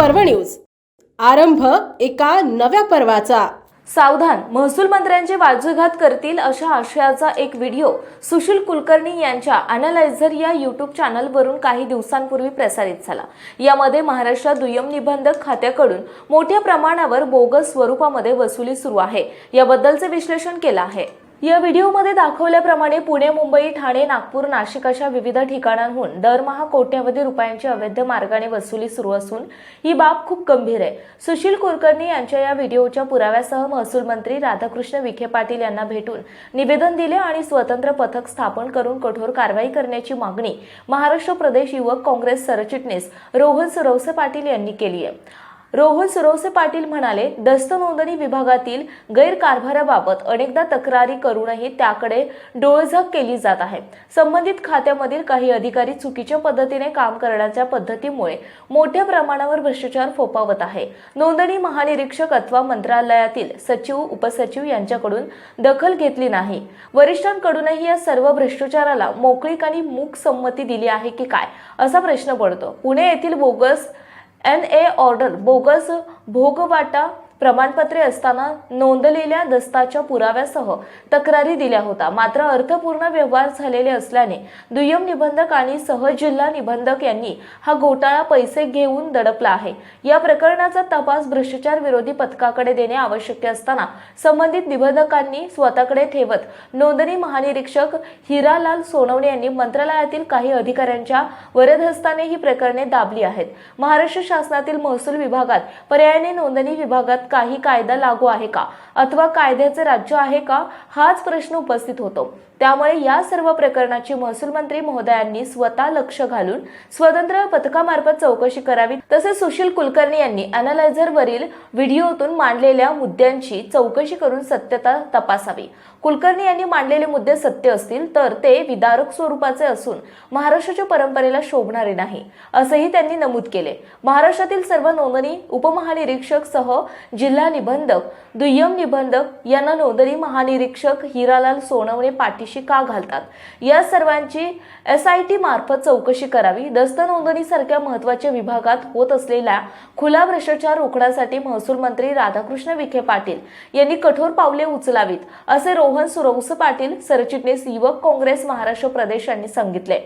News. आरंभ एका नव्या पर्वाचा. सावधान महसूल मंत्र्यांचे वाजघात करतील अशा आशयाचा एक व्हिडिओ सुशील कुलकर्णी यांच्या अनालायझर या युट्यूब चॅनलवरून काही दिवसांपूर्वी प्रसारित झाला. यामध्ये महाराष्ट्रात दुय्यम निबंधक खात्याकडून मोठ्या प्रमाणावर बोगस स्वरूपामध्ये वसुली सुरू आहे. याबद्दलचे विश्लेषण केलं आहे. या व्हिडिओमध्ये दाखवल्याप्रमाणे पुणे मुंबई ठाणे नागपूर नाशिक अशा विविध ठिकाणांहून दरमहा कोट्यवधी रुपयांची अवैध मार्गाने वसुली सुरू असून ही बाब खूप गंभीर आहे. सुशील कुलकर्णी यांच्या या व्हिडिओच्या पुराव्यासह महसूल मंत्री राधाकृष्ण विखे पाटील यांना भेटून निवेदन दिले आणि स्वतंत्र पथक स्थापन करून कठोर कारवाई करण्याची मागणी महाराष्ट्र प्रदेश युवक काँग्रेस सरचिटणीस रोहन सुरवसे पाटील यांनी केली आहे. रोहन सुरवसे पाटील म्हणाले दस्त नोंदणी विभागातील गैरकारभाराबाबत अनेकदा तक्रारी करूनही त्याकडे डोळझाक केली जात आहे. संबंधित खात्यामधील काही अधिकारी चुकीच्या पद्धतीने काम करण्याच्या पद्धतीमुळे मोठ्या प्रमाणावर भ्रष्टाचार फोपावत आहे. नोंदणी महानिरीक्षक अथवा मंत्रालयातील सचिव उपसचिव यांच्याकडून दखल घेतली नाही. वरिष्ठांकडूनही या सर्व भ्रष्टाचाराला मोकळीक आणि मूक संमती दिली आहे की काय असा प्रश्न पडतो. पुणे येथील bogus N A order bogus भोगवाटा प्रमाणपत्रे असताना नोंदलेल्या दस्ताच्या पुराव्यासह तक्रारी दिल्या होत्या मात्र अर्थपूर्ण व्यवहार झालेले असल्याने दुय्यम निबंधक आणि सहजिल्हा निबंधक यांनी हा घोटाळा पैसे घेऊन दडपला आहे. या प्रकरणाचा तपास भ्रष्टाचार विरोधी पथकाकडे देणे आवश्यक असताना संबंधित निबंधकांनी स्वतःकडे ठेवत नोंदणी महानिरीक्षक हिरालाल सोनवणे यांनी मंत्रालयातील काही अधिकाऱ्यांच्या वरदहस्ताने ही प्रकरणे दाबली आहेत. महाराष्ट्र शासनातील महसूल विभागात पर्यायाने नोंदणी विभागात काही कायदा लागू आहे का? अथवा कायद्याचे राज्य आहे का? हाच प्रश्न उपस्थित होतो. त्यामुळे या सर्व प्रकरणाची महसूल मंत्री महोदयांनी स्वतः लक्ष घालून स्वतंत्र पथकामार्फत चौकशी करावी. तसेच सुशील कुलकर्णी यांनी अनालायझरवरील व्हिडिओतून मांडलेल्या मुद्द्यांची चौकशी करून सत्यता तपासावी. कुलकर्णी यांनी मांडलेले मुद्दे सत्य असतील तर ते विदारक स्वरूपाचे असून महाराष्ट्राच्या परंपरेला शोभणारे नाही असंही त्यांनी नमूद केले. महाराष्ट्रातील सर्व नोंदणी उपमहानिरीक्षक सह जिल्हा निबंधक दुय्यम निबंधक यांना नोंदणी महानिरीक्षक हिरालाल सोनवणे पाठीशी का घालतात. या सर्वांची एस आय टी मार्फत चौकशी करावी. दस्त नोंदणीसारख्या महत्त्वाच्या विभागात होत असलेल्या खुला भ्रष्टाचार रोखण्यासाठी महसूल मंत्री राधाकृष्ण विखे पाटील यांनी कठोर पावले उचलावीत असे रोहन सुरवस पाटील सरचिटणीस युवक काँग्रेस महाराष्ट्र प्रदेश यांनी सांगितले.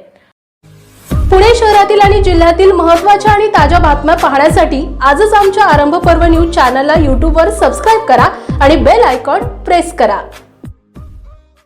पुणे शहरातील आणि जिल्ह्यातील महत्त्वाच्या आणि ताज्या बातम्या पाहण्यासाठी आजच आमच्या आरंभ पर्व न्यूज चॅनलला यूट्यूबवर सबस्क्राईब करा आणि बेल आयकॉन प्रेस करा.